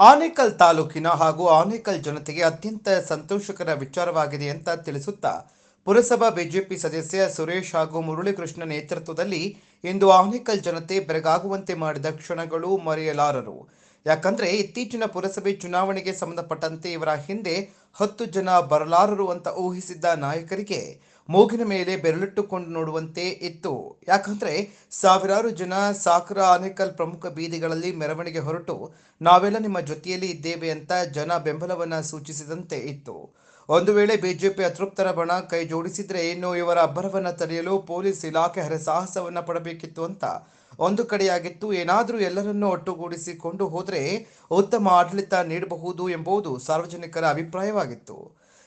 ಆನೇಕಲ್ ತಾಲೂಕಿನ ಹಾಗೂ ಆನೇಕಲ್ ಜನತೆಗೆ ಅತ್ಯಂತ ಸಂತೋಷಕರ ವಿಚಾರವಾಗಿದೆ ಅಂತ ತಿಳಿಸುತ್ತಾ ಪುರಸಭಾ ಬಿಜೆಪಿ ಸದಸ್ಯ ಸುರೇಶ್ ಹಾಗೂ ಮುರಳೀಕೃಷ್ಣ ನೇತೃತ್ವದಲ್ಲಿ ಇಂದು ಆನೇಕಲ್ ಜನತೆ ಬೆರಗಾಗುವಂತೆ ಮಾಡಿದ ಕ್ಷಣಗಳು ಮರೆಯಲಾರರು. ಯಾಕಂದ್ರೆ ಇತ್ತೀಚಿನ ಪುರಸಭೆ ಚುನಾವಣೆಗೆ ಸಂಬಂಧಪಟ್ಟಂತೆ ಇವರ ಹಿಂದೆ ಹತ್ತು ಜನ ಬರಲಾರರು ಅಂತ ಊಹಿಸಿದ್ದ ನಾಯಕರಿಗೆ ಮೂಗಿನ ಮೇಲೆ ಬೆರಳಿಟ್ಟುಕೊಂಡು ನೋಡುವಂತೆ ಇತ್ತು. ಯಾಕಂದ್ರೆ ಸಾವಿರಾರು ಜನ ಸಾಕರ ಆನೇಕಲ್ ಪ್ರಮುಖ ಬೀದಿಗಳಲ್ಲಿ ಮೆರವಣಿಗೆ ಹೊರಟು, ನಾವೆಲ್ಲ ನಿಮ್ಮ ಜೊತೆಯಲ್ಲಿ ಇದ್ದೇವೆ ಅಂತ ಜನ ಬೆಂಬಲವನ್ನ ಸೂಚಿಸಿದಂತೆ ಇತ್ತು. ಒಂದು ವೇಳೆ ಬಿಜೆಪಿ ಅತೃಪ್ತರ ಬಣ ಕೈ ಜೋಡಿಸಿದ್ರೆ ಇನ್ನು ಇವರ ಅಬ್ಬರವನ್ನ ತಡೆಯಲು ಪೊಲೀಸ್ ಇಲಾಖೆ ಹರಸಾಹಸವನ್ನ ಪಡಬೇಕಿತ್ತು ಅಂತ. ಒಂದು ಕಡೆಯಾಗಿತ್ತು, ಏನಾದರೂ ಎಲ್ಲರನ್ನೂ ಒಟ್ಟುಗೂಡಿಸಿಕೊಂಡು ಹೋದರೆ ಉತ್ತಮ ಆಡಳಿತ ನೀಡಬಹುದು ಎಂಬುದು ಸಾರ್ವಜನಿಕರ ಅಭಿಪ್ರಾಯವಾಗಿತ್ತು.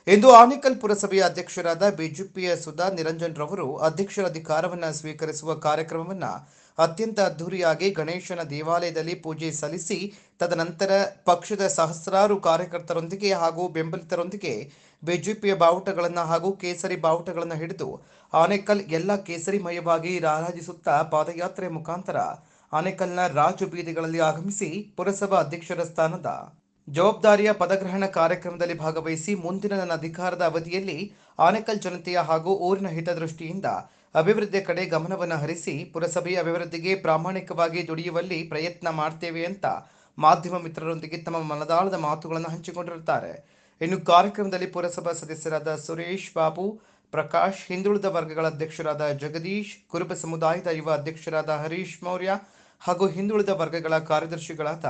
ಇಂದು ಆನೇಕಲ್ ಪುರಸಭೆಯ ಅಧ್ಯಕ್ಷರಾದ ಬಿಜೆಪಿಯ ಸುಧಾ ನಿರಂಜನ್ ರವರು ಅಧ್ಯಕ್ಷರ ಅಧಿಕಾರವನ್ನು ಸ್ವೀಕರಿಸುವ ಕಾರ್ಯಕ್ರಮವನ್ನು ಅತ್ಯಂತ ಅದ್ದೂರಿಯಾಗಿ ಗಣೇಶನ ದೇವಾಲಯದಲ್ಲಿ ಪೂಜೆ ಸಲ್ಲಿಸಿ, ತದನಂತರ ಪಕ್ಷದ ಸಹಸ್ರಾರು ಕಾರ್ಯಕರ್ತರೊಂದಿಗೆ ಹಾಗೂ ಬೆಂಬಲಿತರೊಂದಿಗೆ ಬಿಜೆಪಿಯ ಬಾವುಟಗಳನ್ನು ಹಾಗೂ ಕೇಸರಿ ಬಾವುಟಗಳನ್ನು ಹಿಡಿದು ಆನೇಕಲ್ ಎಲ್ಲ ಕೇಸರಿಮಯವಾಗಿ ರಾರಾಜಿಸುತ್ತಾ ಪಾದಯಾತ್ರೆ ಮುಖಾಂತರ ಆನೇಕಲ್ನ ರಾಜು ಬೀದಿಗಳಲ್ಲಿ ಆಗಮಿಸಿ ಪುರಸಭಾ ಅಧ್ಯಕ್ಷರ ಸ್ಥಾನದ ಜವಾಬ್ದಾರಿಯ ಪದಗ್ರಹಣ ಕಾರ್ಯಕ್ರಮದಲ್ಲಿ ಭಾಗವಹಿಸಿ ಮುಂದಿನ ನನ್ನ ಅಧಿಕಾರದ ಅವಧಿಯಲ್ಲಿ ಆನೇಕಲ್ ಜನತೆಯ ಹಾಗೂ ಊರಿನ ಹಿತದೃಷ್ಟಿಯಿಂದ ಅಭಿವೃದ್ಧಿಯ ಕಡೆ ಗಮನವನ್ನು ಹರಿಸಿ ಪುರಸಭೆಯ ಅಭಿವೃದ್ಧಿಗೆ ಪ್ರಾಮಾಣಿಕವಾಗಿ ದುಡಿಯುವಲ್ಲಿ ಪ್ರಯತ್ನ ಮಾಡ್ತೇವೆ ಅಂತ ಮಾಧ್ಯಮ ಮಿತ್ರರೊಂದಿಗೆ ತಮ್ಮ ಮನದಾಳದ ಮಾತುಗಳನ್ನು ಹಂಚಿಕೊಂಡಿರುತ್ತಾರೆ. ಇನ್ನು ಕಾರ್ಯಕ್ರಮದಲ್ಲಿ ಪುರಸಭಾ ಸದಸ್ಯರಾದ ಸುರೇಶ್ ಬಾಬು, ಪ್ರಕಾಶ್, ಹಿಂದುಳಿದ ವರ್ಗಗಳ ಅಧ್ಯಕ್ಷರಾದ ಜಗದೀಶ್, ಕುರುಬ ಸಮುದಾಯದ ಯುವ ಅಧ್ಯಕ್ಷರಾದ ಹರೀಶ್ ಮೌರ್ಯ ಹಾಗೂ ಹಿಂದುಳಿದ ವರ್ಗಗಳ ಕಾರ್ಯದರ್ಶಿಗಳಾದ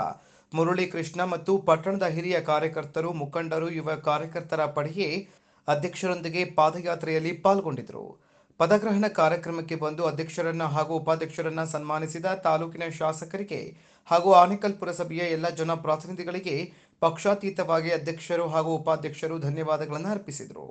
ಮುರಳಿ ಕೃಷ್ಣ ಮತ್ತು ಪಟ್ಟಣದ ಹಿರಿಯ ಕಾರ್ಯಕರ್ತರು, ಮುಖಂಡರು, ಯುವ ಕಾರ್ಯಕರ್ತರ ಪಡೆಯೇ ಅಧ್ಯಕ್ಷರೊಂದಿಗೆ ಪಾದಯಾತ್ರೆಯಲ್ಲಿ ಪಾಲ್ಗೊಂಡಿದ್ದರು. ಪದಗ್ರಹಣ ಕಾರ್ಯಕ್ರಮಕ್ಕೆ ಬಂದು ಅಧ್ಯಕ್ಷರನ್ನ ಹಾಗೂ ಉಪಾಧ್ಯಕ್ಷರನ್ನ ಸನ್ಮಾನಿಸಿದ ತಾಲೂಕಿನ ಶಾಸಕರಿಗೆ ಹಾಗೂ ಆನೇಕಲ್ ಪುರಸಭೆಯ ಎಲ್ಲ ಜನಪ್ರತಿನಿಧಿಗಳಿಗೆ ಪಕ್ಷಾತೀತವಾಗಿ ಅಧ್ಯಕ್ಷರು ಹಾಗೂ ಉಪಾಧ್ಯಕ್ಷರು ಧನ್ಯವಾದಗಳನ್ನು ಅರ್ಪಿಸಿದರು.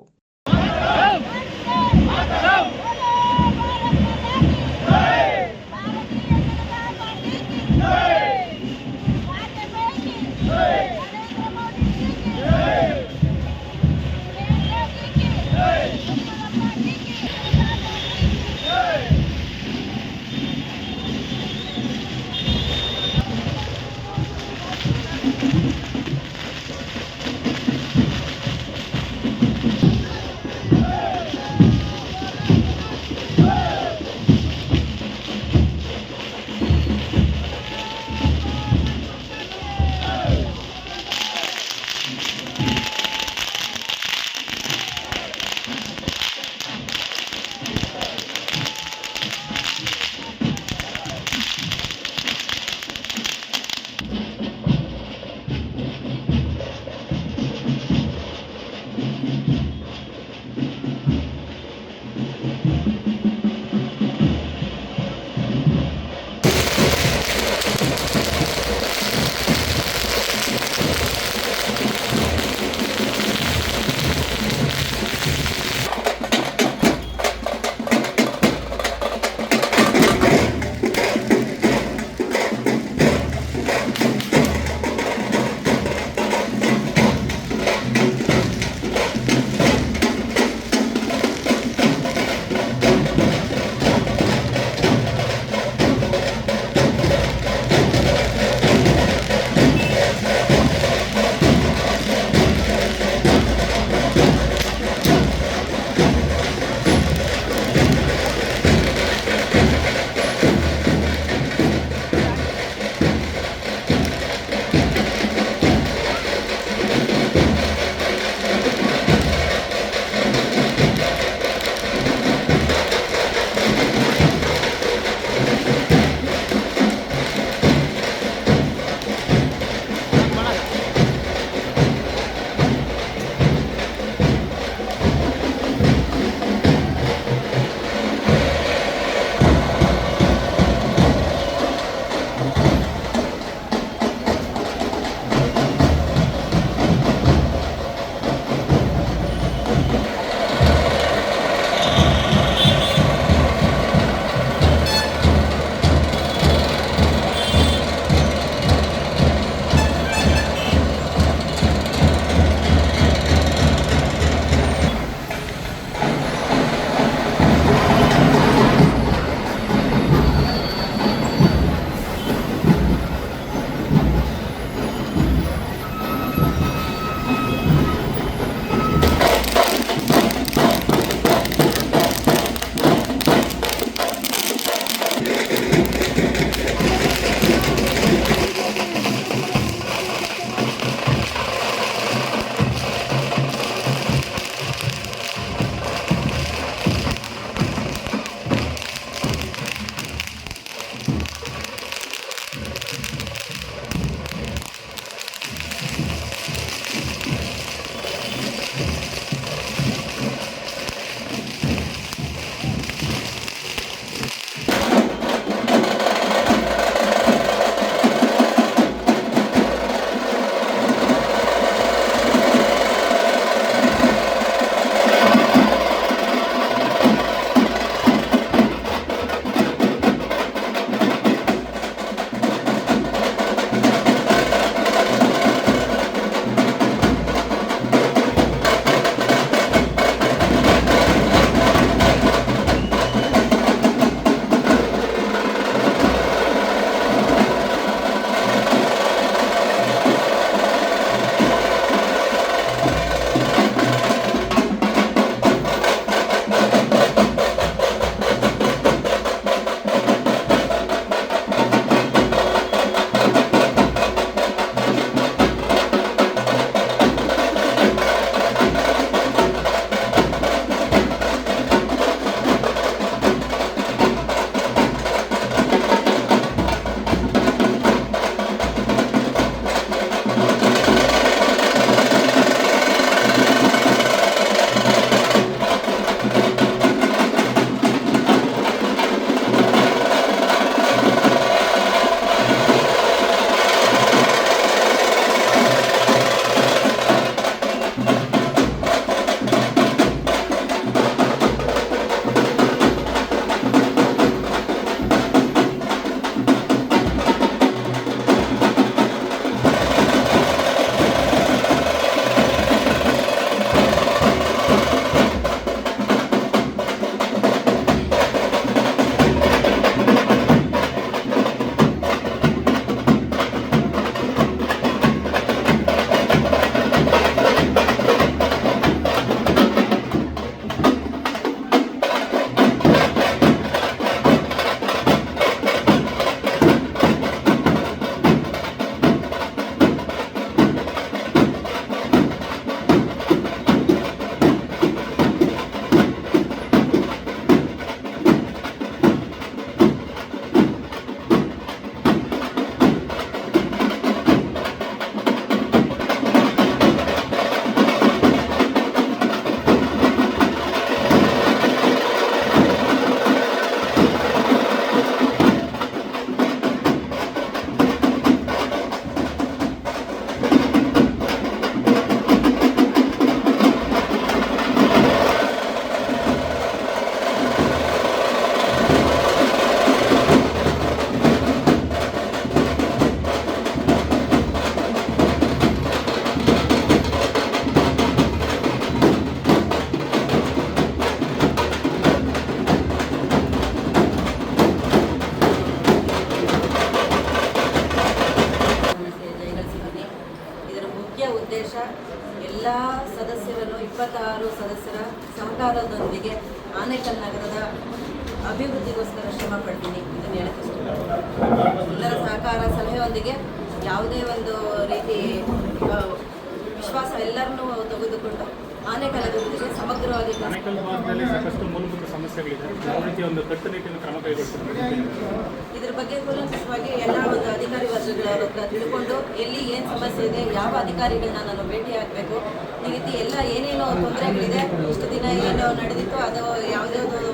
ಇದ್ರ ಬಗ್ಗೆ ಕೂಲಂಕಷವಾಗಿ ಎಲ್ಲ ಒಂದು ಅಧಿಕಾರಿ ವರ್ಗಗಳ ಹತ್ರ ತಿಳ್ಕೊಂಡು ಎಲ್ಲಿ ಏನು ಸಮಸ್ಯೆ ಇದೆ, ಯಾವ ಅಧಿಕಾರಿಗಳನ್ನ ನಾನು ಭೇಟಿ ಆಗಬೇಕು, ಈ ರೀತಿ ಎಲ್ಲ ಏನೇನೋ ತೊಂದರೆಗಳಿದೆ ಇಷ್ಟು ದಿನ ಏನೋ ನಡೆದಿತ್ತು, ಅದು ಯಾವುದ್ಯಾವುದು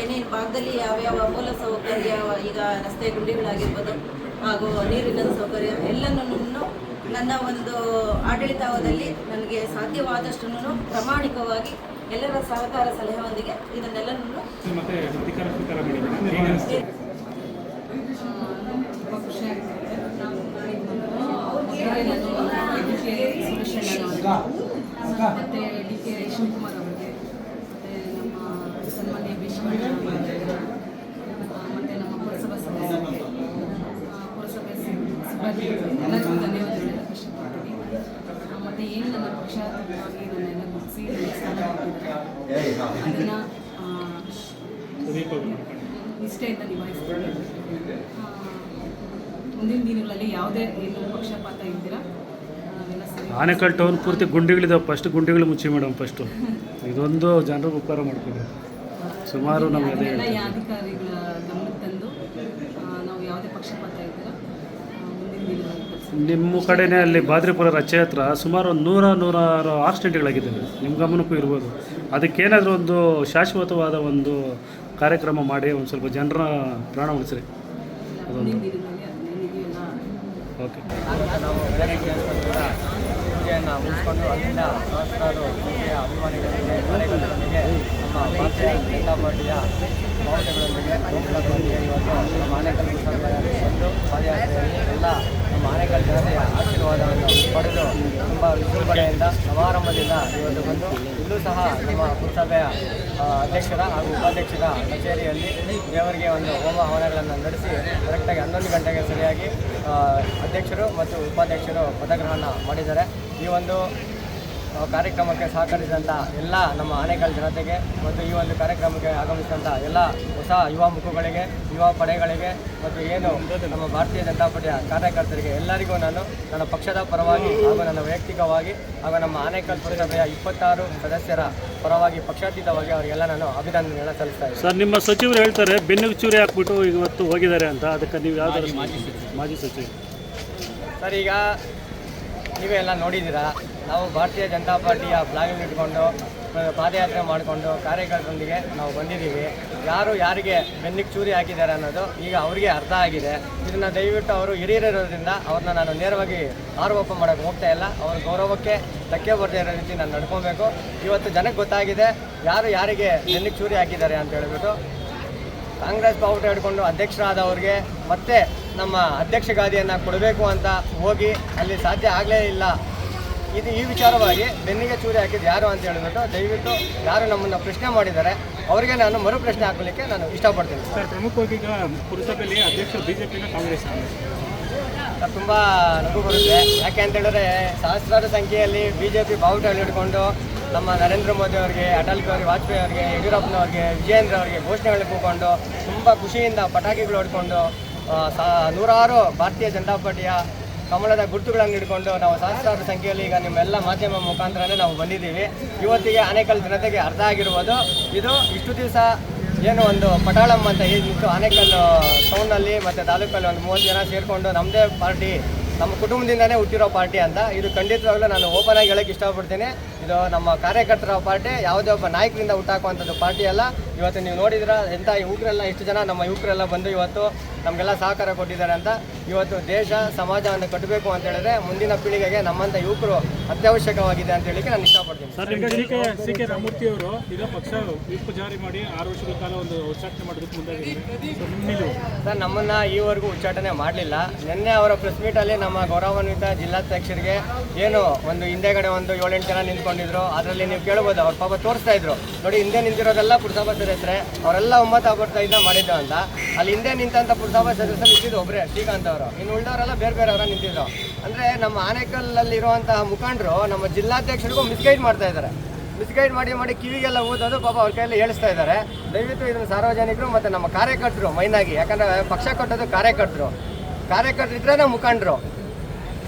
ಏನೇನು ಭಾಗದಲ್ಲಿ ಯಾವ್ಯಾವ ಮೂಲ ಸೌಕರ್ಯ ಈಗ ರಸ್ತೆ ಗುಂಡಿಗಳಾಗಿರ್ಬೋದು, ಹಾಗೂ ನೀರಿನ ಸೌಕರ್ಯ ಎಲ್ಲನೂ ನನ್ನ ಒಂದು ಆಡಳಿತಾವಧಿಯಲ್ಲಿ ನನಗೆ ಸಾಧ್ಯವಾದಷ್ಟು ಪ್ರಾಮಾಣಿಕವಾಗಿ ಎಲ್ಲರ ಸಹಕಾರ ಸಲಹೆಯೊಂದಿಗೆ ಇದನ್ನೆಲ್ಲ ಮತ್ತೆ ಡಿ ಕೆ ಶಿವಕುಮಾರ್ ಅವರಿಗೆ ಮತ್ತು ನಮ್ಮ ಸನ್ಮಾನ್ಯ ಮತ್ತು ನಮ್ಮ ಪುರಸಭಾ ಸದಸ್ಯರಿಗೆ ಪುರಸಭೆ ಸಿಬ್- ಸಿಬ್ಬಂದಿ ಎಲ್ಲರಿಗೂ ಧನ್ಯವಾದಗಳು ಇಷ್ಟಪಡ್ತೀನಿ ಮತ್ತು ಏನು ನನ್ನ ಪಕ್ಷಾತೀತವಾಗಿ ನನ್ನೆಲ್ಲ ಗುರುತಿಸಿ ಅದನ್ನು ನಿಷ್ಠೆಯಿಂದ ನಿಭಾಯಿಸ್ತೀನಿ. ಮುಂದಿನ ದಿನಗಳಲ್ಲಿ ಯಾವುದೇ ಏನು ಪಕ್ಷಪಾತ ಇದ್ದೀರಾ ಆನೆಕಲ್ ಟೌನ್ ಪೂರ್ತಿ ಗುಂಡಿಗಳಿದಾವೆ. ಫಸ್ಟ್ ಗುಂಡಿಗಳು ಮುಚ್ಚಿ ಮೇಡಮ್ ಫಸ್ಟು. ಇದೊಂದು ಜನರು ಉಪಕಾರ ಮಾಡ್ಕೊಂಡು. ಸುಮಾರು ನಮಗೆ ಅದೇ ಅಧಿಕಾರಿಗಳ ಗಮನಕ್ಕೆ ತಂದು ನಾವು ಯಾವುದೇ ಪಕ್ಷಪಾತ ಇದ್ದೀರಾ ಮುಂದಿನ ದಿನಗಳಲ್ಲಿ. ನಿಮ್ಮ ಕಡೆನೇ ಅಲ್ಲಿ ಬಾದ್ರಿಪುರ ರಚೆ ಹತ್ರ ಸುಮಾರು ಒಂದು ನೂರ ನೂರಾರು ಆಕ್ಸಿಡೆಂಟ್ಗಳಾಗಿದ್ದಾವೆ ನಿಮ್ಮ ಗಮನಕ್ಕೂ ಇರ್ಬೋದು. ಅದಕ್ಕೇನಾದರೂ ಒಂದು ಶಾಶ್ವತವಾದ ಒಂದು ಕಾರ್ಯಕ್ರಮ ಮಾಡಿ ಒಂದು ಸ್ವಲ್ಪ ಜನರ ಪ್ರಾಣ ಉಳಿಸ್ರಿ. ಅದೊಂದು. ಓಕೆ. ನಾವು ಆನೇಕಲ್ ಜನತೆಯ ಆಶೀರ್ವಾದವನ್ನು ಪಡೆದು ತುಂಬ ವಿಜೃಂಭಣೆಯಿಂದ ಸಮಾರಂಭದಿಂದ ಇವತ್ತು ಬಂದು ಇಲ್ಲೂ ಸಹ ನಮ್ಮ ಪುರಸಭೆಯ ಅಧ್ಯಕ್ಷರ ಹಾಗೂ ಉಪಾಧ್ಯಕ್ಷರ ಕಚೇರಿಯಲ್ಲಿ ದೇವರಿಗೆ ಒಂದು ಹೋಮ ಹವನಗಳನ್ನು ನಡೆಸಿ ಕರೆಕ್ಟಾಗಿ ಹನ್ನೊಂದು ಗಂಟೆಗೆ ಸರಿಯಾಗಿ ಅಧ್ಯಕ್ಷರು ಮತ್ತು ಉಪಾಧ್ಯಕ್ಷರು ಪದಗ್ರಹಣ ಮಾಡಿದ್ದಾರೆ. ಈ ಒಂದು ಕಾರ್ಯಕ್ರಮಕ್ಕೆ ಸಹಕರಿಸಿದಂಥ ಎಲ್ಲ ನಮ್ಮ ಆನೇಕಲ್ ಜನತೆಗೆ ಮತ್ತು ಈ ಒಂದು ಕಾರ್ಯಕ್ರಮಕ್ಕೆ ಆಗಮಿಸಿದಂಥ ಎಲ್ಲ ಹೊಸ ಯುವ ಮುಖಗಳಿಗೆ ಯುವ ಪಡೆಗಳಿಗೆ ಮತ್ತು ಏನು ನಮ್ಮ ಭಾರತೀಯ ಜನತಾ ಪಾರ್ಟಿಯ ಕಾರ್ಯಕರ್ತರಿಗೆ ಎಲ್ಲರಿಗೂ ನಾನು ನನ್ನ ಪಕ್ಷದ ಪರವಾಗಿ ಹಾಗೂ ನನ್ನ ವೈಯಕ್ತಿಕವಾಗಿ ಹಾಗೂ ನಮ್ಮ ಆನೇಕಲ್ ಪುರಸಭೆಯ ಇಪ್ಪತ್ತಾರು ಸದಸ್ಯರ ಪರವಾಗಿ ಪಕ್ಷಾತೀತವಾಗಿ ಅವರಿಗೆಲ್ಲ ನಾನು ಅಭಿನಂದನೆಗಳನ್ನು ಸಲ್ಲಿಸ್ತಾ ಇದ್ದೀನಿ. ಸರ್ ನಿಮ್ಮ ಸಚಿವರು ಹೇಳ್ತಾರೆ ಬೆನ್ನಿಗೆ ಚೂರಿ ಹಾಕ್ಬಿಟ್ಟು ಇವತ್ತು ಹೋಗಿದ್ದಾರೆ ಅಂತ. ಅದಕ್ಕೆ ನೀವು ಯಾವ್ದಾದ್ರು ಮಾಜಿ ಸಚಿವ ಸರ್ ಈಗ ನೀವೇ ಎಲ್ಲ ನೋಡಿದ್ದೀರಾ? ನಾವು ಭಾರತೀಯ ಜನತಾ ಪಾರ್ಟಿಯ ಫ್ಲಾಗ್ ಇಟ್ಕೊಂಡು ಪಾದಯಾತ್ರೆ ಮಾಡಿಕೊಂಡು ಕಾರ್ಯಕರ್ತರೊಂದಿಗೆ ನಾವು ಬಂದಿದ್ದೀವಿ. ಯಾರು ಯಾರಿಗೆ ಬೆನ್ನಿಗೆ ಚೂರಿ ಹಾಕಿದ್ದಾರೆ ಅನ್ನೋದು ಈಗ ಅವರಿಗೆ ಅರ್ಥ ಆಗಿದೆ. ಇದನ್ನು ದಯವಿಟ್ಟು ಅವರು ಹಿರಿಯರಿರೋದ್ರಿಂದ ಅವ್ರನ್ನ ನಾನು ನೇರವಾಗಿ ಆರೋಪ ಮಾಡೋಕ್ಕೆ ಹೋಗ್ತಾ ಇಲ್ಲ. ಅವ್ರ ಗೌರವಕ್ಕೆ ಧಕ್ಕೆ ಬರದೇ ಇರೋ ರೀತಿ ನಾನು ನಡ್ಕೊಬೇಕು. ಇವತ್ತು ಜನಕ್ಕೆ ಗೊತ್ತಾಗಿದೆ ಯಾರು ಯಾರಿಗೆ ಬೆನ್ನಿಗೆ ಚೂರಿ ಹಾಕಿದ್ದಾರೆ ಅಂತ ಹೇಳ್ಬಿಟ್ಟು ಕಾಂಗ್ರೆಸ್ ಬಾವುಟ ಹಿಡ್ಕೊಂಡು ಅಧ್ಯಕ್ಷರಾದವ್ರಿಗೆ ಮತ್ತೆ ನಮ್ಮ ಅಧ್ಯಕ್ಷ ಗಾದಿಯನ್ನು ಕೊಡಬೇಕು ಅಂತ ಹೋಗಿ ಅಲ್ಲಿ ಸಾಧ್ಯ ಆಗಲೇ ಇಲ್ಲ. ಇದು ಈ ವಿಚಾರವಾಗಿ ಬೆನ್ನಿಗೆ ಚೂರಿ ಹಾಕಿದ್ದು ಯಾರು ಅಂತ ಹೇಳಿಬಿಟ್ಟು ದಯವಿಟ್ಟು ಯಾರು ನಮ್ಮನ್ನು ಪ್ರಶ್ನೆ ಮಾಡಿದ್ದಾರೆ ಅವರಿಗೆ ನಾನು ಮರು ಪ್ರಶ್ನೆ ಹಾಕಲಿಕ್ಕೆ ನಾನು ಇಷ್ಟಪಡ್ತೀನಿ. ಸರ್ ಪ್ರಮುಖವಾಗಿ ಈಗ ಪುರಸಭೆಯಲ್ಲಿ ಅಧ್ಯಕ್ಷರು ಬಿಜೆಪಿನ ಕಾಂಗ್ರೆಸ್ ಸರ್ ತುಂಬ ನಗು ಬರುತ್ತೆ. ಯಾಕೆ ಅಂತ ಹೇಳಿದ್ರೆ ಸಹಸ್ರಾರು ಸಂಖ್ಯೆಯಲ್ಲಿ ಬಿ ಜೆ ಪಿ ಬಾವುಟ ಹಿಡ್ಕೊಂಡು ನಮ್ಮ ನರೇಂದ್ರ ಮೋದಿ ಅವರಿಗೆ ಅಟಲ್ ಬಿಹಾರಿ ವಾಜಪೇಯಿ ಅವರಿಗೆ ಯಡಿಯೂರಪ್ಪನವ್ರಿಗೆ ವಿಜಯೇಂದ್ರ ಅವರಿಗೆ ಘೋಷಣೆಗಳು ಕೂಕೊಂಡು ತುಂಬ ಖುಷಿಯಿಂದ ಪಟಾಕಿಗಳು ಹೊಡ್ಕೊಂಡು ಆ, ಸಾ ನೂರಾರು ಭಾರತೀಯ ಜನತಾ ಪಾರ್ಟಿಯ ಕಮಲದ ಗುರುತುಗಳನ್ನು ಹಿಡ್ಕೊಂಡು ನಾವು ಸಹಸ್ರಾರು ಸಂಖ್ಯೆಯಲ್ಲಿ ಈಗ ನಿಮ್ಮೆಲ್ಲ ಮಾಧ್ಯಮ ಮುಖಾಂತರನೇ ನಾವು ಬಂದಿದ್ದೀವಿ. ಇವತ್ತಿಗೆ ಆನೇಕಲ್ ಜನತೆಗೆ ಅರ್ಥ ಆಗಿರ್ಬೋದು. ಇದು ಇಷ್ಟು ದಿವಸ ಏನು ಒಂದು ಪಟಾಳಂ ಅಂತ ಏನಿತ್ತು ಆನೇಕಲ್ ಟೌನಲ್ಲಿ ಮತ್ತು ತಾಲೂಕಲ್ಲಿ ಒಂದು ಮೂವತ್ತು ಜನ ಸೇರಿಕೊಂಡು ನಮ್ಮದೇ ಪಾರ್ಟಿ ನಮ್ಮ ಕುಟುಂಬದಿಂದನೇ ಹುಟ್ಟಿರೋ ಪಾರ್ಟಿ ಅಂತ. ಇದು ಖಂಡಿತವಾಗ್ಲೂ ನಾನು ಓಪನ್ ಆಗಿ ಹೇಳಕ್ಕೆ ಇಷ್ಟಪಡ್ತೀನಿ. ಇದು ನಮ್ಮ ಕಾರ್ಯಕರ್ತರ ಪಾರ್ಟಿ ಯಾವುದೇ ಒಬ್ಬ ನಾಯಕರಿಂದ ಹುಟ್ಟಾಕುವಂಥದ್ದು ಪಾರ್ಟಿ ಅಲ್ಲ. ಇವತ್ತು ನೀವು ನೋಡಿದ್ರ ಎಂಥ ಯುವಕರೆಲ್ಲ ಎಷ್ಟು ಜನ ನಮ್ಮ ಯುವಕರೆಲ್ಲ ಬಂದು ಇವತ್ತು ನಮಗೆಲ್ಲ ಸಹಕಾರ ಕೊಟ್ಟಿದ್ದಾರೆ ಅಂತ. ಇವತ್ತು ದೇಶ ಸಮಾಜವನ್ನು ಕಟ್ಟಬೇಕು ಅಂತ ಹೇಳಿದ್ರೆ ಮುಂದಿನ ಪೀಳಿಗೆಗೆ ನಮ್ಮಂತ ಯುವಕರು ಅತ್ಯವಶ್ಯಕವಾಗಿದೆ ಅಂತ ಹೇಳಿಕ್ಕೆ ನಾನು ಇಷ್ಟಪಡ್ತೀನಿ. ಸರ್ ಈಗ C K C K Ramamurthy ಅವರು ಈಗ ಪಕ್ಷ ವಿಪ್ ಜಾರಿ ಮಾಡಿ ಆರು ವರ್ಷಗಳ ಕಾಲ ಒಂದು ಉಚ್ಚಾಟನೆ ಮಾಡೋದಕ್ಕೆ ಮುಂದಾಗಿದ್ದಾರೆ. ಸೊ ನಿಮ್ಮ ನಿಲುವು ಸರ್ ನಮ್ಮನ್ನ ಈವರೆಗೂ ಉಚ್ಚಾಟನೆ ಮಾಡಲಿಲ್ಲ. ನಿನ್ನೆ ಅವರ ಪ್ರೆಸ್ ಮೀಟಲ್ಲಿ ನಮ್ಮ ನಮ್ಮ ಗೌರವಾನ್ವಿತ ಜಿಲ್ಲಾಧ್ಯಕ್ಷರಿಗೆ ಏನು ಒಂದು ಹಿಂದೆಗಡೆ ಒಂದು ಏಳೆಂಟು ಜನ ನಿಂತ್ಕೊಂಡಿದ್ರು, ಅದರಲ್ಲಿ ನೀವು ಕೇಳ್ಬೋದು, ಅವ್ರ ಪಾಪ ತೋರಿಸ್ತಾ ಇದ್ರು. ನೋಡಿ, ಹಿಂದೆ ನಿಂತಿರೋದೆಲ್ಲ ಪುರಸಭಾ ಸದಸ್ಯರೆ, ಅವರೆಲ್ಲ ಒಂಬತ್ತು ಇದ್ದ ಮಾಡಿದ್ದು ಅಂತ. ಅಲ್ಲಿ ಹಿಂದೆ ನಿಂತಂತ ಪುರಸಭಾ ಸದಸ್ಯರು ನಿಂತಿದ್ದು ಒಬ್ಬರೇ ಶ್ರೀಕಾಂತ್ ಅವರು. ಇನ್ನು ಉಳಿದವರೆಲ್ಲ ಬೇರೆ ಬೇರೆ ಅವರ ನಿಂತಿದ್ರು ಅಂದರೆ ನಮ್ಮ ಆನೇಕಲ್ಲಲ್ಲಿರುವಂತಹ ಮುಖಂಡರು ನಮ್ಮ ಜಿಲ್ಲಾಧ್ಯಕ್ಷರಿಗೂ ಮಿಸ್ಗೈಡ್ ಮಾಡ್ತಾ ಇದ್ದಾರೆ. ಮಿಸ್ಗೈಡ್ ಮಾಡಿ ಮಾಡಿ ಕಿವಿಗೆಲ್ಲ ಓದೋದು ಪಾಪ ಅವ್ರ ಕೈಯಲ್ಲಿ ಹೇಳಿಸ್ತಾ ಇದ್ದಾರೆ. ದಯವಿಟ್ಟು ಇದನ್ನು ಸಾರ್ವಜನಿಕರು ಮತ್ತು ನಮ್ಮ ಕಾರ್ಯಕರ್ತರು ಮೈನಾಗಿ, ಯಾಕಂದರೆ ಪಕ್ಷ ಕಟ್ಟೋದು ಕಾರ್ಯಕರ್ತರು. ಕಾರ್ಯಕರ್ತರಿದ್ರೆ ನಾವು ಮುಖಂಡರು.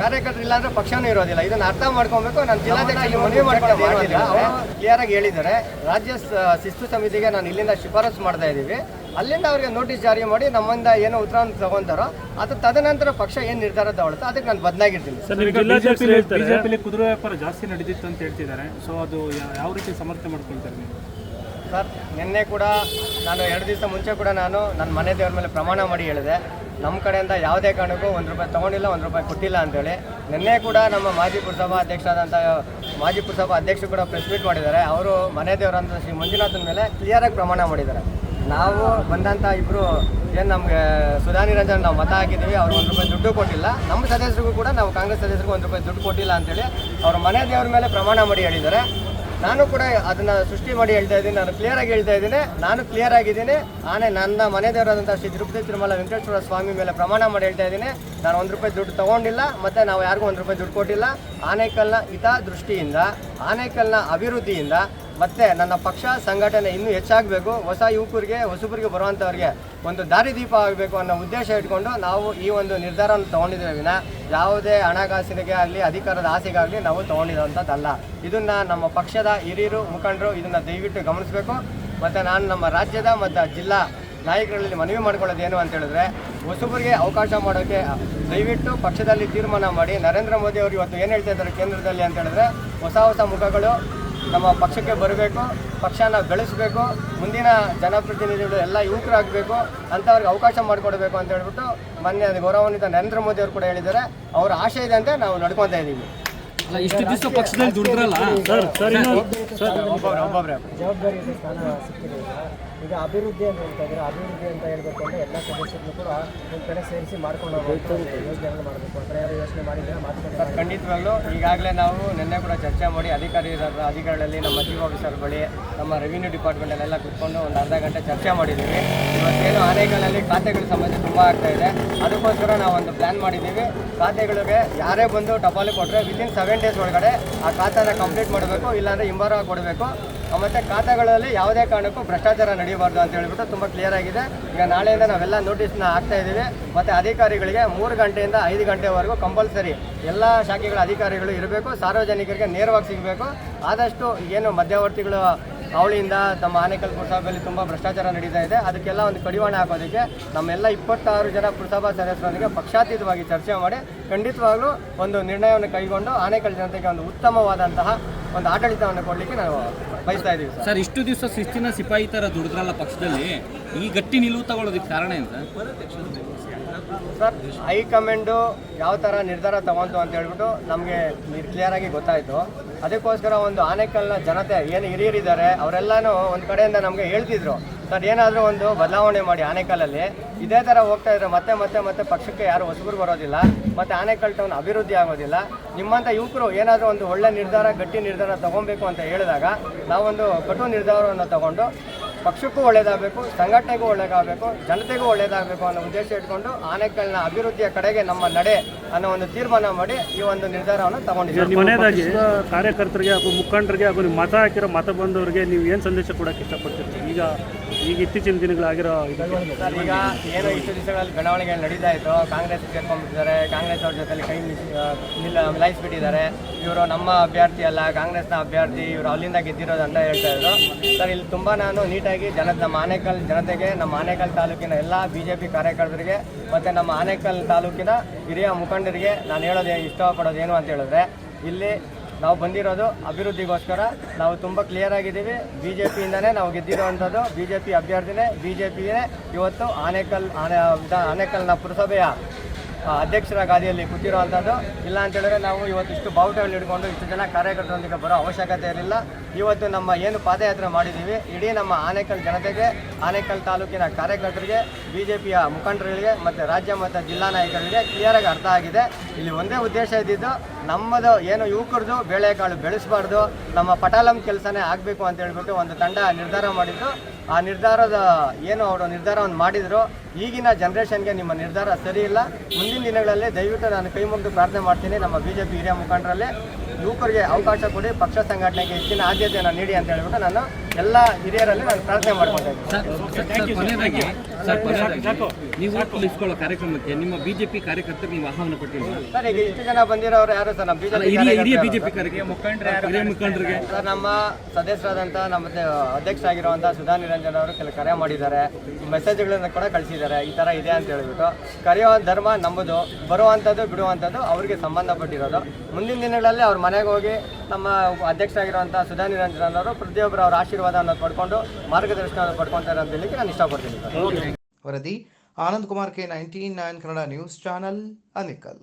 ಕಾರ್ಯಕರ್ತರು ಇಲ್ಲ ಅಂದ್ರೆ ಪಕ್ಷನೂ ಇರೋದಿಲ್ಲ. ಇದನ್ನ ಅರ್ಥ ಮಾಡ್ಕೊಬೇಕು. ನಾನು ಜಿಲ್ಲಾಧ್ಯಕ್ಷ ಮನವಿ ಮಾಡ್ಕೊಂಡು ಕ್ಲಿಯರ್ ಆಗಿ ಹೇಳಿದ್ದಾರೆ. ರಾಜ್ಯ ಸ- ಶಿಸ್ತು ಸಮಿತಿಗೆ ನಾನು ಇಲ್ಲಿಂದ ಶಿಫಾರಸು ಮಾಡ್ತಾ ಇದ್ದೀವಿ. ಅಲ್ಲಿಂದ ಅವರಿಗೆ ನೋಟಿಸ್ ಜಾರಿ ಮಾಡಿ ನಮ್ಮಿಂದ ಏನು ಉತ್ತರವನ್ನು ತಗೊಂತಾರೋ ಅದು ತದನಂತರ ಪಕ್ಷ ಏನು ನಿರ್ಧಾರ ತಗೊಳುತ್ತೋ ಅದಕ್ಕೆ ನಾನು ಬದಲಾಗಿರ್ತೀನಿ ಸರ್ ನೀವು ಜಿಲ್ಲಾಧ್ಯಕ್ಷರು ಹೇಳ್ತಾರೆ ಬಿಜೆಪಿಲಿ ಕುದುರೆ ವ್ಯಾಪಾರ ಜಾಸ್ತಿ ನಡೆದಿತ್ತು ಅಂತ ಹೇಳ್ತಿದ್ದಾರೆ. ಸೊ ಅದು ಯಾವ ರೀತಿ ಸಮರ್ಥನೆ ಮಾಡ್ಕೊಳ್ತಾರೆ ಸರ್ ನಿನ್ನೆ ಕೂಡ ನಾನು ಎರಡು ದಿವಸ ಮುಂಚೆ ಕೂಡ ನಾನು ನನ್ನ ಮನೆ ದೇವರ ಮೇಲೆ ಪ್ರಮಾಣ ಮಾಡಿ ಹೇಳಿದೆ. ನಮ್ಮ ಕಡೆಯಿಂದ ಯಾವುದೇ ಕಾರಣಕ್ಕೂ ಒಂದು ರೂಪಾಯಿ ತೊಗೊಂಡಿಲ್ಲ, ಒಂದು ರೂಪಾಯಿ ಕೊಟ್ಟಿಲ್ಲ ಅಂತೇಳಿ. ನಿನ್ನೆ ಕೂಡ ನಮ್ಮ ಮಾಜಿ ಪುರಸಭಾ ಅಧ್ಯಕ್ಷರಾದಂಥ ಮಾಜಿ ಪುರಸಭಾ ಅಧ್ಯಕ್ಷರು ಕೂಡ ಪ್ರೆಸ್ ಮೀಟ್ ಮಾಡಿದ್ದಾರೆ. ಅವರು ಮನೆ ದೇವರಂತ ಶ್ರೀ ಮಂಜುನಾಥನ ಮೇಲೆ ಕ್ಲಿಯರಾಗಿ ಪ್ರಮಾಣ ಮಾಡಿದ್ದಾರೆ. ನಾವು ಬಂದಂಥ ಇಬ್ಬರು ಏನು ನಮಗೆ ಸುಧಾನಿ ರಂಜನ್ ನಾವು ಮತ ಹಾಕಿದ್ದೀವಿ, ಅವ್ರು ಒಂದು ರೂಪಾಯಿ ದುಡ್ಡು ಕೊಟ್ಟಿಲ್ಲ. ನಮ್ಮ ಸದಸ್ಯರಿಗೂ ಕೂಡ ನಾವು ಕಾಂಗ್ರೆಸ್ ಸದಸ್ಯರಿಗೂ ಒಂದು ರೂಪಾಯಿ ದುಡ್ಡು ಕೊಟ್ಟಿಲ್ಲ ಅಂತೇಳಿ ಅವರು ಮನೆ ದೇವ್ರ ಮೇಲೆ ಪ್ರಮಾಣ ಮಾಡಿ ಹೇಳಿದ್ದಾರೆ. ನಾನು ಕೂಡ ಅದನ್ನ ಸೃಷ್ಟಿ ಮಾಡಿ ಹೇಳ್ತಾ ಇದ್ದೀನಿ, ನಾನು ಕ್ಲಿಯರ್ ಆಗಿ ಹೇಳ್ತಾ ಇದ್ದೀನಿ. ನಾನು ಕ್ಲಿಯರ್ ಆಗಿದ್ದೀನಿ. ಆನೆ ನನ್ನ ಮನೆ ದೇವರಾದಂಥ ಶ್ರೀ ತಿರುಪತಿ ತಿರುಮಲ ವೆಂಕಟೇಶ್ವರ ಸ್ವಾಮಿ ಮೇಲೆ ಪ್ರಮಾಣ ಮಾಡಿ ಹೇಳ್ತಾ ಇದ್ದೀನಿ. ನಾನು ಒಂದು ರೂಪಾಯಿ ದುಡ್ಡು ತಗೊಂಡಿಲ್ಲ, ಮತ್ತು ನಾವು ಯಾರಿಗೂ ಒಂದು ರೂಪಾಯಿ ದುಡ್ಡು ಕೊಟ್ಟಿಲ್ಲ. ಆನೇಕಲ್ನ ಹಿತದೃಷ್ಟಿಯಿಂದ, ಆನೇಕಲ್ನ ಅಭಿವೃದ್ಧಿಯಿಂದ ಮತ್ತು ನನ್ನ ಪಕ್ಷ ಸಂಘಟನೆ ಇನ್ನೂ ಹೆಚ್ಚಾಗಬೇಕು, ಹೊಸ ಯುವಕರಿಗೆ, ಹೊಸಬರಿಗೆ ಬರುವಂಥವ್ರಿಗೆ ಒಂದು ದಾರಿದೀಪ ಆಗಬೇಕು ಅನ್ನೋ ಉದ್ದೇಶ ಇಟ್ಕೊಂಡು ನಾವು ಈ ಒಂದು ನಿರ್ಧಾರವನ್ನು ತೊಗೊಂಡಿದ್ದೇವೆ ವಿನ. ಯಾವುದೇ ಹಣಕಾಸಿನಿಗೆ ಆಗಲಿ, ಅಧಿಕಾರದ ಆಸೆಗಾಗಲಿ ನಾವು ತೊಗೊಂಡಿರೋಂಥದ್ದಲ್ಲ ಇದನ್ನು ನಮ್ಮ ಪಕ್ಷದ ಹಿರಿಯರು, ಮುಖಂಡರು ಇದನ್ನು ದಯವಿಟ್ಟು ಗಮನಿಸಬೇಕು. ಮತ್ತು ನಾನು ನಮ್ಮ ರಾಜ್ಯದ ಮತ್ತು ಜಿಲ್ಲಾ ನಾಯಕರಲ್ಲಿ ಮನವಿ ಮಾಡ್ಕೊಳ್ಳೋದು ಏನು ಅಂತ ಹೇಳಿದ್ರೆ, ಹೊಸಬರಿಗೆ ಅವಕಾಶ ಮಾಡೋಕ್ಕೆ ದಯವಿಟ್ಟು ಪಕ್ಷದಲ್ಲಿ ತೀರ್ಮಾನ ಮಾಡಿ. ನರೇಂದ್ರ ಮೋದಿ ಅವರು ಇವತ್ತು ಏನು ಹೇಳ್ತಾ ಇದ್ದಾರೆ ಕೇಂದ್ರದಲ್ಲಿ ಅಂತ ಹೇಳಿದ್ರೆ, ಹೊಸ ಹೊಸ ಮುಖಗಳು ನಮ್ಮ ಪಕ್ಷಕ್ಕೆ ಬರಬೇಕು ಪಕ್ಷನ ಬೆಳೆಸಬೇಕು ಮುಂದಿನ ಜನಪ್ರತಿನಿಧಿಗಳು ಎಲ್ಲ ಯುವಕರಾಗಬೇಕು ಅಂಥವ್ರಿಗೆ ಅವಕಾಶ ಮಾಡಿಕೊಡ್ಬೇಕು ಅಂತ ಹೇಳ್ಬಿಟ್ಟು ಮೊನ್ನೆ ಅದು ಗೌರವಾನ್ವಿತ ನರೇಂದ್ರ ಮೋದಿ ಅವರು ಕೂಡ ಹೇಳಿದ್ದಾರೆ ಅವರ ಆಶಯ ಇದೆ ಅಂತ ನಾವು ನಡ್ಕೊತಾ ಇದ್ದೀವಿ ಇಷ್ಟು ದಿವಸ ಪಕ್ಷದಲ್ಲಿ ದುಡಿದ್ರಲ್ಲ ಈಗ. ಅಭಿವೃದ್ಧಿ ಅಂತ ಹೇಳ್ತಾ ಇದ್ದಾರೆ? ಅಭಿವೃದ್ಧಿ ಅಂತ ಹೇಳ್ಬೇಕು ಅಂದರೆ ಎಲ್ಲ ಸದಸ್ಯರನ್ನು ಕೂಡ ಒಂದು ಕಡೆ ಸೇರಿಸಿ ಮಾಡ್ಕೊಂಡು ಹೋಗ್ಬೇಕು ಯೋಜನೆಗಳು ಮಾಡಬೇಕು. ಅಂತ ಯಾರು ಯೋಚನೆ ಮಾಡಿದ್ರೆ ಮಾತುಕತೆ ಖಂಡಿತವಾಗ್ಲೂ ಈಗಾಗಲೇ ನಾವು ನಿನ್ನೆ ಕೂಡ ಚರ್ಚೆ ಮಾಡಿ ಅಧಿಕಾರಿ ಅಧಿಕಾರಿಗಳಲ್ಲಿ ನಮ್ಮ ಚೀಫ್ ಆಫೀಸರ್ ಬಳಿ ನಮ್ಮ ರೆವಿನ್ಯೂ ಡಿಪಾರ್ಟ್ಮೆಂಟಲ್ಲೆಲ್ಲ ಕುತ್ಕೊಂಡು ಒಂದು ಅರ್ಧ ಗಂಟೆ ಚರ್ಚೆ ಮಾಡಿದ್ದೀವಿ. ಇವತ್ತೇನು ಆನೆಗಳಲ್ಲಿ ಖಾತೆಗಳ ಸಮಸ್ಯೆ ತುಂಬ ಆಗ್ತಾ ಇದೆ. ಅದಕ್ಕೋಸ್ಕರ ನಾವು ಒಂದು ಪ್ಲ್ಯಾನ್ ಮಾಡಿದ್ದೀವಿ. ಖಾತೆಗಳಿಗೆ ಯಾರೇ ಬಂದು ಟಪಾಲು ಕೊಟ್ಟರೆ ವಿತಿನ್ ಸೆವೆನ್ ಡೇಸ್ ಒಳಗಡೆ ಆ ಖಾತೆನ ಕಂಪ್ಲೀಟ್ ಮಾಡಬೇಕು ಇಲ್ಲಾಂದರೆ ಹಿಂಬಾರ ಕೊಡಬೇಕು. ಮತ್ತು ಖಾತೆಗಳಲ್ಲಿ ಯಾವುದೇ ಕಾರಣಕ್ಕೂ ಭ್ರಷ್ಟಾಚಾರ ನಡೀಬಾರ್ದು ಅಂತ ಹೇಳ್ಬಿಟ್ಟು ತುಂಬ ಕ್ಲಿಯರ್ ಆಗಿದೆ. ಈಗ ನಾಳೆಯಿಂದ ನಾವೆಲ್ಲ ನೋಟಿಸ್ನ ಹಾಕ್ತಾ ಇದ್ದೀವಿ. ಮತ್ತು ಅಧಿಕಾರಿಗಳಿಗೆ ಮೂರು ಗಂಟೆಯಿಂದ ಐದು ಗಂಟೆವರೆಗೂ ಕಂಪಲ್ಸರಿ ಎಲ್ಲ ಶಾಖೆಗಳ ಅಧಿಕಾರಿಗಳು ಇರಬೇಕು. ಸಾರ್ವಜನಿಕರಿಗೆ ನೇರವಾಗಿ ಸಿಗಬೇಕು. ಆದಷ್ಟು ಏನು ಮಧ್ಯವರ್ತಿಗಳು ಅವಳಿಯಿಂದ ನಮ್ಮ ಆನೇಕಲ್ ಪುರಸಭೆಯಲ್ಲಿ ತುಂಬ ಭ್ರಷ್ಟಾಚಾರ ನಡೀತಾ ಇದೆ. ಅದಕ್ಕೆಲ್ಲ ಒಂದು ಕಡಿವಾಣ ಹಾಕೋದಕ್ಕೆ ನಮ್ಮೆಲ್ಲ ಇಪ್ಪತ್ತಾರು ಜನ ಪುರಸಭಾ ಸದಸ್ಯರೊಂದಿಗೆ ಪಕ್ಷಾತೀತವಾಗಿ ಚರ್ಚೆ ಮಾಡಿ ಖಂಡಿತವಾಗ್ಲೂ ಒಂದು ನಿರ್ಣಯವನ್ನು ಕೈಗೊಂಡು ಆನೇಕಲ್ ಜನತೆಗೆ ಒಂದು ಉತ್ತಮವಾದಂತಹ ಒಂದು ಆಡಳಿತವನ್ನು ಕೊಡಲಿಕ್ಕೆ ನಾವು ಬಯಸ್ತಾ ಇದ್ದೀವಿ ಸರ್. ಇಷ್ಟು ದಿವಸ ಶಿಸ್ತಿನ ಸಿಪಾಯಿ ಥರ ದುಡಿದ್ರಲ್ಲ ಪಕ್ಷದಲ್ಲಿ. ಈ ಗಟ್ಟಿ ನಿಲುವು ತಗೊಳ್ಳೋದಕ್ಕೆ ಕಾರಣ ಏನು ಸರ್? ಸರ್ ಹೈಕಮಾಂಡು ಯಾವ ಥರ ನಿರ್ಧಾರ ತಗೊಂತು ಅಂತ ಹೇಳ್ಬಿಟ್ಟು ನಮಗೆ ಕ್ಲಿಯರ್ ಆಗಿ ಗೊತ್ತಾಯಿತು. ಅದಕ್ಕೋಸ್ಕರ ಒಂದು ಆನೆಕಲ್ನ ಜನತೆ ಏನು ಹಿರಿಯರಿದ್ದಾರೆ ಅವರೆಲ್ಲನೂ ಒಂದು ಕಡೆಯಿಂದ ನಮಗೆ ಹೇಳ್ತಿದ್ರು. ಸರ್, ಏನಾದರೂ ಒಂದು ಬದಲಾವಣೆ ಮಾಡಿ ಆನೇಕಲ್ಲಲ್ಲಿ, ಇದೇ ಥರ ಹೋಗ್ತಾ ಇದ್ರೆ ಮತ್ತೆ ಮತ್ತೆ ಮತ್ತೆ ಪಕ್ಷಕ್ಕೆ ಯಾರು ಹೊಸಬರು ಬರೋದಿಲ್ಲ, ಮತ್ತು ಆನೆಕಲ್ ಟೌನ್ ಅಭಿವೃದ್ಧಿ ಆಗೋದಿಲ್ಲ. ನಿಮ್ಮಂಥ ಯುವಕರು ಏನಾದರೂ ಒಂದು ಒಳ್ಳೆ ನಿರ್ಧಾರ, ಗಟ್ಟಿ ನಿರ್ಧಾರ ತೊಗೊಬೇಕು ಅಂತ ಹೇಳಿದಾಗ, ನಾವೊಂದು ಕಟು ನಿರ್ಧಾರವನ್ನು ತಗೊಂಡು ಪಕ್ಷಕ್ಕೂ ಒಳ್ಳೇದಾಗಬೇಕು, ಸಂಘಟನೆಗೂ ಒಳ್ಳೇದಾಗಬೇಕು, ಜನತೆಗೂ ಒಳ್ಳೇದಾಗಬೇಕು ಅನ್ನೋ ಉದ್ದೇಶ ಇಟ್ಕೊಂಡು ಆನೆಕಲ್ನ ಅಭಿವೃದ್ಧಿಯ ಕಡೆಗೆ ನಮ್ಮ ನಡೆ ಅನ್ನೋ ಒಂದು ತೀರ್ಮಾನ ಮಾಡಿ ಈ ಒಂದು ನಿರ್ಧಾರವನ್ನು ತಗೊಂಡಿದ್ದೀವಿ. ಕೊನೆಯದಾಗಿ ಕಾರ್ಯಕರ್ತರಿಗೆ ಹಾಗೂ ಮುಖಂಡರಿಗೆ ಹಾಗೂ ಮತ ಹಾಕಿರೋ ಮತ ಬಂದವರಿಗೆ ನೀವು ಏನು ಸಂದೇಶ ಕೊಡೋಕ್ಕೆ ಇಷ್ಟಪಡ್ತೀರಿ ಈಗ ಈಗ ಇತ್ತೀಚಿನ ದಿನಗಳಾಗಿರೋ ಸರ್ ಈಗ ಏನೋ ಇಷ್ಟು ದಿವಸಗಳಲ್ಲಿ ಬೆಳವಣಿಗೆ ನಡೀತಾ ಇತ್ತು. ಕಾಂಗ್ರೆಸ್ ಸೇರ್ಕೊಂಡ್ಬಿಟ್ಟಿದ್ದಾರೆ. ಕಾಂಗ್ರೆಸ್ ಅವ್ರ ಜೊತೆ ಕೈ ಮಿಸ್ ನಿಲ್ಲ, ಮಿಲಾಯಿಸ್ಬಿಟ್ಟಿದ್ದಾರೆ. ಇವರು ನಮ್ಮ ಅಭ್ಯರ್ಥಿ ಅಲ್ಲ, ಕಾಂಗ್ರೆಸ್ನ ಅಭ್ಯರ್ಥಿ, ಇವರು ಅಲ್ಲಿಂದ ಗೆದ್ದಿರೋದು ಅಂತ ಹೇಳ್ತಾ ಇದ್ರು. ಸರ್, ಇಲ್ಲಿ ತುಂಬ ನಾನು ನೀಟಾಗಿ ಜನ ನಮ್ಮ ಆನೇಕಲ್ ಜನತೆಗೆ, ನಮ್ಮ ಆನೇಕಲ್ ತಾಲೂಕಿನ ಎಲ್ಲ ಬಿ ಜೆ ಪಿ ಕಾರ್ಯಕರ್ತರಿಗೆ ಮತ್ತು ನಮ್ಮ ಆನೇಕಲ್ ತಾಲೂಕಿನ ಹಿರಿಯ ಮುಖಂಡರಿಗೆ ನಾನು ಹೇಳೋದು ಇಷ್ಟಪಡೋದು ಏನು ಅಂತ ಹೇಳಿದ್ರೆ, ಇಲ್ಲಿ ನಾವು ಬಂದಿರೋದು ಅಭಿವೃದ್ಧಿಗೋಸ್ಕರ. ನಾವು ತುಂಬ ಕ್ಲಿಯರ್ ಆಗಿದ್ದೀವಿ. ಬಿ ಜೆ ಪಿಯಿಂದನೇ ನಾವು ಗೆದ್ದಿರುವಂಥದ್ದು ಬಿ ಜೆ ಪಿ ಅಭ್ಯರ್ಥಿನೇ ಬಿ ಜೆ ಪಿಯೇ ಇವತ್ತು ಆನೇಕಲ್, ಆನೆ ಆನೇಕಲ್ನ ಪುರಸಭೆಯ ಅಧ್ಯಕ್ಷರ ಗಾದಿಯಲ್ಲಿ ಕೂತಿರುವಂಥದ್ದು ಇಲ್ಲ ಅಂತೇಳಿದ್ರೆ ನಾವು ಇವತ್ತಿಷ್ಟು ಬಾವುಟಗಳು ಹಿಡ್ಕೊಂಡು ಇಷ್ಟು ಜನ ಕಾರ್ಯಕರ್ತರೊಂದಿಗೆ ಬರೋ ಅವಶ್ಯಕತೆ ಇರಲಿಲ್ಲ. ಇವತ್ತು ನಮ್ಮ ಏನು ಪಾದಯಾತ್ರೆ ಮಾಡಿದ್ದೀವಿ, ಇಡೀ ನಮ್ಮ ಆನೇಕಲ್ ಜನತೆಗೆ, ಆನೇಕಲ್ ತಾಲೂಕಿನ ಕಾರ್ಯಕರ್ತರಿಗೆ ಬಿ ಜೆ ಪಿಯ ಮುಖಂಡರುಗಳಿಗೆ ಮತ್ತು ರಾಜ್ಯ ಮತ್ತು ಜಿಲ್ಲಾ ನಾಯಕರಿಗೆ ಕ್ಲಿಯರಾಗಿ ಅರ್ಥ ಆಗಿದೆ. ಇಲ್ಲಿ ಒಂದೇ ಉದ್ದೇಶ ಇದ್ದಿದ್ದು, ನಮ್ಮದು ಏನು ಯುವಕರದು ಬೇಳೆಕಾಳು ಬೆಳೆಸಬಾರ್ದು, ನಮ್ಮ ಪಟಾಲಂ ಕೆಲಸನೇ ಆಗಬೇಕು ಅಂತ ಹೇಳ್ಬಿಟ್ಟು ಒಂದು ತಂಡ ನಿರ್ಧಾರ ಮಾಡಿದ್ದು ಆ ನಿರ್ಧಾರದ ಏನು ಅವರು ನಿರ್ಧಾರವನ್ನು ಮಾಡಿದ್ರು, ಈಗಿನ ಜನ್ರೇಷನ್ಗೆ ನಿಮ್ಮ ನಿರ್ಧಾರ ಸರಿ ಇಲ್ಲ ಮುಂದಿನ ದಿನಗಳಲ್ಲಿ ದಯವಿಟ್ಟು ನಾನು ಕೈ ಮುಗಿದು ಪ್ರಾರ್ಥನೆ ಮಾಡ್ತೀನಿ ನಮ್ಮ ಬಿ ಜೆ ಪಿ ಹಿರಿಯ ಮುಖಂಡರಲ್ಲಿ. ಯುವಕರಿಗೆ ಅವಕಾಶ ಕೊಡಿ ಪಕ್ಷ ಸಂಘಟನೆಗೆ ಹೆಚ್ಚಿನ ಆದ್ಯತೆಯನ್ನು ನೀಡಿ ಅಂತ ಹೇಳ್ಬಿಟ್ಟು ನಾನು ಎಲ್ಲ ಹಿರಿಯರಲ್ಲಿ ನಾನು ಪ್ರಾರ್ಥನೆ ಮಾಡ್ಕೊಂಡಿದ್ದೀನಿ ಸರ್ ಸರ್ ಸರ್ ಕೊನೆಯದಾಗಿ ನೀವು ಉಳಿಸ್ಕೊಳ್ಳೋ ಕಾರ್ಯಕ್ರಮಕ್ಕೆ ನಿಮ್ಮ ಬಿಜೆಪಿ ಕಾರ್ಯಕರ್ತರಿಗೆ ನೀವು ಆಹ್ವಾನ ಕೊಟ್ಟಿದ್ದೀರಿ? ಸರ್ ಈಗ ಇಷ್ಟು ಜನ ಬಂದಿರೋರು ಯಾರು ಸರ್? ನಮ್ಮ ಬಿಜೆಪಿ ಬಿಜೆಪಿ ಕಾರ್ಯಕರ್ತರು. ಮುಖಂಡರು ಮುಖಂಡರಿಗೆ. ಸರ್ ನಮ್ಮ ಸದಸ್ಯರಾದಂಥ ನಮ್ಮ ಅಧ್ಯಕ್ಷರಾಗಿರುವಂಥ ಸುಧಾ ನಿರಂಜನ್ ಅವರು ಕೆಲ ಕರೆ ಮಾಡಿದ್ದಾರೆ. ಮೆಸೇಜ್ಗಳನ್ನು ಕೂಡ ಕಳಿಸಿದ್ದಾರೆ. ಈ ತರ ಇದೆ ಅಂತ ಹೇಳ್ಬಿಟ್ಟು. ಕರೆಯೋ ಧರ್ಮ ನಮ್ಮದು ಬರುವಂಥದ್ದು ಬಿಡುವಂಥದ್ದು ಅವರಿಗೆ ಸಂಬಂಧಪಟ್ಟಿರೋದು. ಮುಂದಿನ ದಿನಗಳಲ್ಲಿ ಅವ್ರ ಮನೆಗೆ ಹೋಗಿ ನಮ್ಮ ಅಧ್ಯಕ್ಷರಾಗಿರುವಂಥ ಸುಧಾ ನಿರಂಜನ್ ಅವರು ಪ್ರತಿಯೊಬ್ಬರು ಅವರ ಆಶೀರ್ವಾದವನ್ನು ಪಡ್ಕೊಂಡು ಮಾರ್ಗದರ್ಶನವನ್ನು ಪಡ್ಕೊತಾರೆ ಅಂತ ಹೇಳಿಕ್ಕೆ ನಾನು ಇಷ್ಟಪಡ್ತೀನಿ ವರದಿ Anand Kumar K nineteen nine Kannada news channel Anekal.